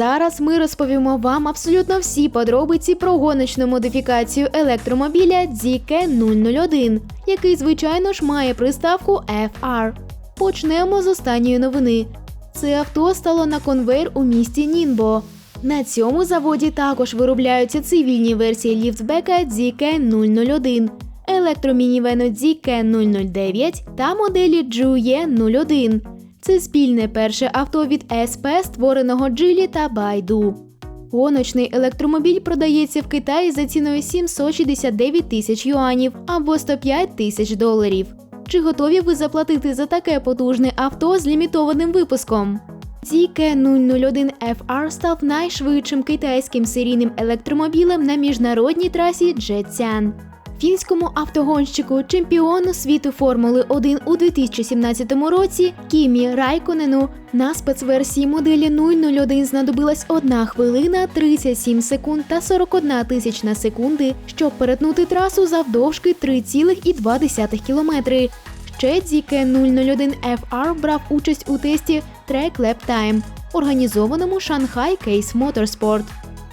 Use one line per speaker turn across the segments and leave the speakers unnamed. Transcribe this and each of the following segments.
Зараз ми розповімо вам абсолютно всі подробиці про гоночну модифікацію електромобіля ZK001, який, звичайно ж, має приставку FR. Почнемо з останньої новини. Це авто стало на конвейер у місті Нінбо. На цьому заводі також виробляються цивільні версії ліфтбека ZK001, електромінівену ZK009 та моделі Juye 01. Це спільне перше авто від СП, створеного Джилі та Байду. Гоночний електромобіль продається в Китаї за ціною 769 тисяч юанів або 105 тисяч доларів. Чи готові ви заплатити за таке потужне авто з лімітованим випуском? ZK001FR став найшвидшим китайським серійним електромобілем на міжнародній трасі Джетсян. Фінському автогонщику, чемпіону світу Формули 1 у 2017 році Кімі Райконену на спецверсії моделі 001 знадобилась 1 хвилина 37 секунд та 41 тисячна секунди, щоб перетнути трасу завдовжки 3,2 кілометри. Ще ZK001 FR брав участь у тесті Track Lap Time, організованому Shanghai Case Motorsport.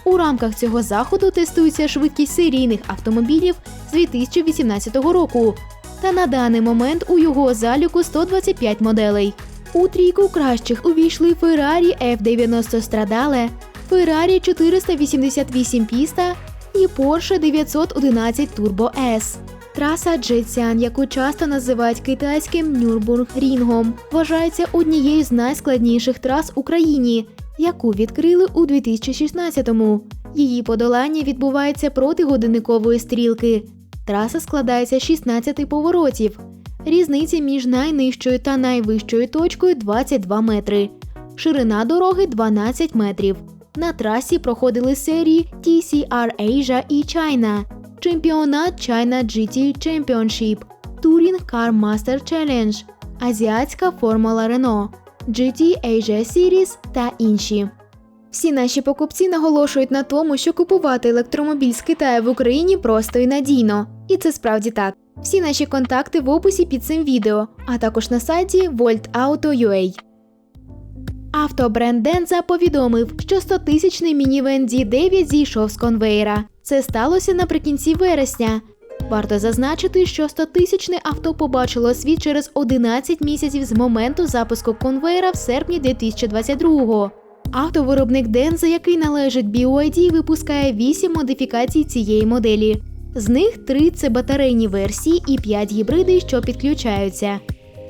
У рамках цього заходу тестується швидкість серійних автомобілів з 2018 року. Та на даний момент у його заліку 125 моделей. У трійку кращих увійшли Ferrari F90 Stradale, Ferrari 488 Pista і Porsche 911 Turbo S. Траса Джетсян, яку часто називають китайським Нюрбург-рінгом, вважається однією з найскладніших трас Україні, яку відкрили у 2016-му. Її подолання відбувається проти годинникової стрілки. Траса складається з 16 поворотів. Різниця між найнижчою та найвищою точкою 22 метри. Ширина дороги 12 метрів. На трасі проходили серії TCR Asia і China, чемпіонат China GT Championship, Touring Car Master Challenge, Азіатська формула Renault, GT Asia Series та інші. Всі наші покупці наголошують на тому, що купувати електромобіль з Китаю в Україні просто і надійно. І це справді так. Всі наші контакти в описі під цим відео, а також на сайті voltauto.ua. Автобренд Денза повідомив, що 100-тисячний мінівен D9 зійшов з конвейера. Це сталося наприкінці вересня. Варто зазначити, що 100-тисячне авто побачило світ через 11 місяців з моменту запуску конвейера в серпні 2022-го. Автовиробник Денза, який належить BYD, випускає 8 модифікацій цієї моделі. З них 3 – це батарейні версії і 5 гібриди, що підключаються.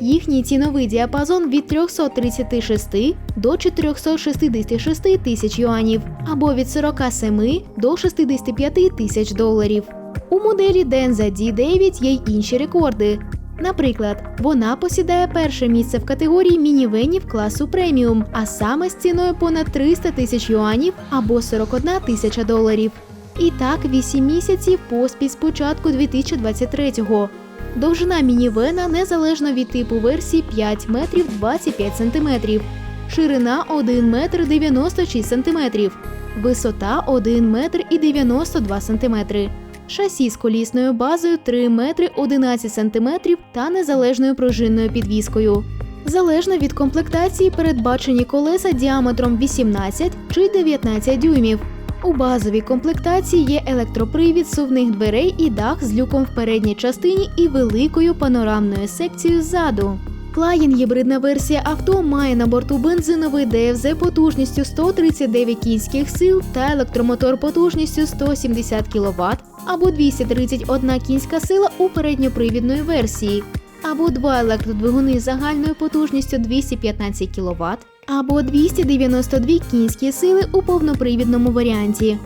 Їхній ціновий діапазон від 336 до 466 тисяч юанів або від 47 до 65 тисяч доларів. У моделі Denza D9 є й інші рекорди. Наприклад, вона посідає перше місце в категорії мінівенів класу преміум, а саме з ціною понад 300 тисяч юанів або 41 тисяча доларів. І так 8 місяців поспіль з початку 2023-го. Довжина мінівена незалежно від типу версії 5 метрів 25 сантиметрів, ширина 1 метр 96 сантиметрів, висота 1 метр і 92 сантиметри. Шасі з колісною базою 3 метри 11 сантиметрів та незалежною пружинною підвіскою. Залежно від комплектації передбачені колеса діаметром 18 чи 19 дюймів. У базовій комплектації є електропривід сувних дверей і дах з люком в передній частині і великою панорамною секцією ззаду. Плаєн гібридна версія авто має на борту бензиновий ДФЗ потужністю 139 кінських сил та електромотор потужністю 170 кВт або 231 кінська сила у передньопривідної версії, або два електродвигуни загальною потужністю 215 кВт, або 292 кінські сили у повнопривідному варіанті.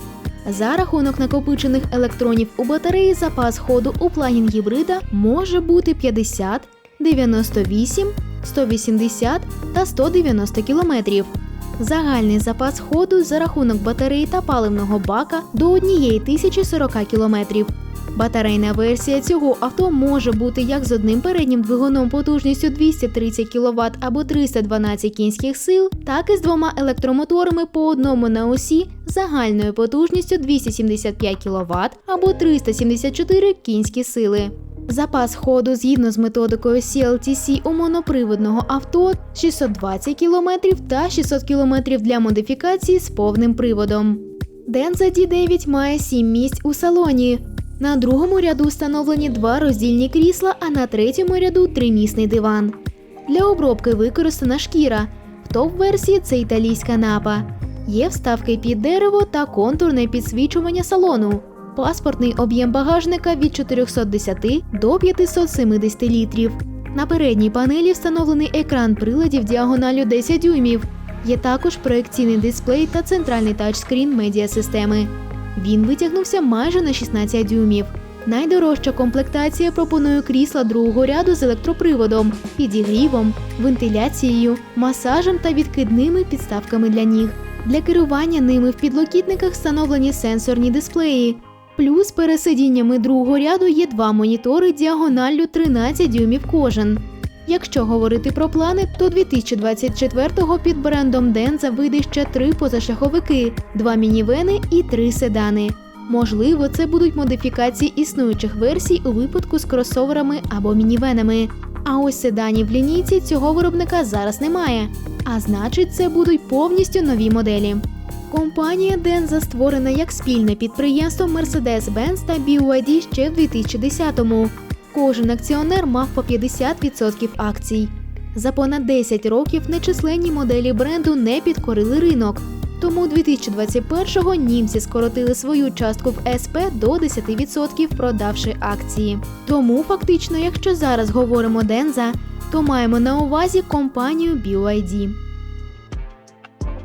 За рахунок накопичених електронів у батареї запас ходу у плагін гібрида може бути 50, 98, 180 та 190 км. Загальний запас ходу за рахунок батареї та паливного бака до 1040 км. Батарейна версія цього авто може бути як з одним переднім двигуном потужністю 230 кВт або 312 кінських сил, так і з двома електромоторами по одному на осі загальною потужністю 275 кВт або 374 кінські сили. Запас ходу згідно з методикою CLTC у моноприводного авто 620 км та 600 км для модифікації з повним приводом. Denza D9 має 7 місць у салоні. На другому ряду встановлені два роздільні крісла, а на третьому ряду тримісний диван. Для обробки використана шкіра. В топ-версії це італійська напа. Є вставки під дерево та контурне підсвічування салону. Паспортний об'єм багажника від 410 до 570 літрів. На передній панелі встановлений екран приладів діагоналю 10 дюймів. Є також проекційний дисплей та центральний тачскрін медіасистеми. Він витягнувся майже на 16 дюймів. Найдорожча комплектація пропонує крісла другого ряду з електроприводом, підігрівом, вентиляцією, масажем та відкидними підставками для ніг. Для керування ними в підлокітниках встановлені сенсорні дисплеї. Плюс перед сидіннями другого ряду є два монітори діагоналлю 13 дюймів кожен. Якщо говорити про плани, то 2024-го під брендом Denza вийде ще три позашляховики, два мінівени і три седани. Можливо, це будуть модифікації існуючих версій у випадку з кросоверами або мінівенами. А ось седанів в лінійці цього виробника зараз немає. А значить, це будуть повністю нові моделі. Компанія Denza створена як спільне підприємство Mercedes-Benz та BYD ще в 2010-му. Кожен акціонер мав по 50% акцій. За понад 10 років нечисленні моделі бренду не підкорили ринок. Тому 2021-го німці скоротили свою частку в СП до 10%, продавши акції. Тому фактично, якщо зараз говоримо Денза, то маємо на увазі компанію BYD.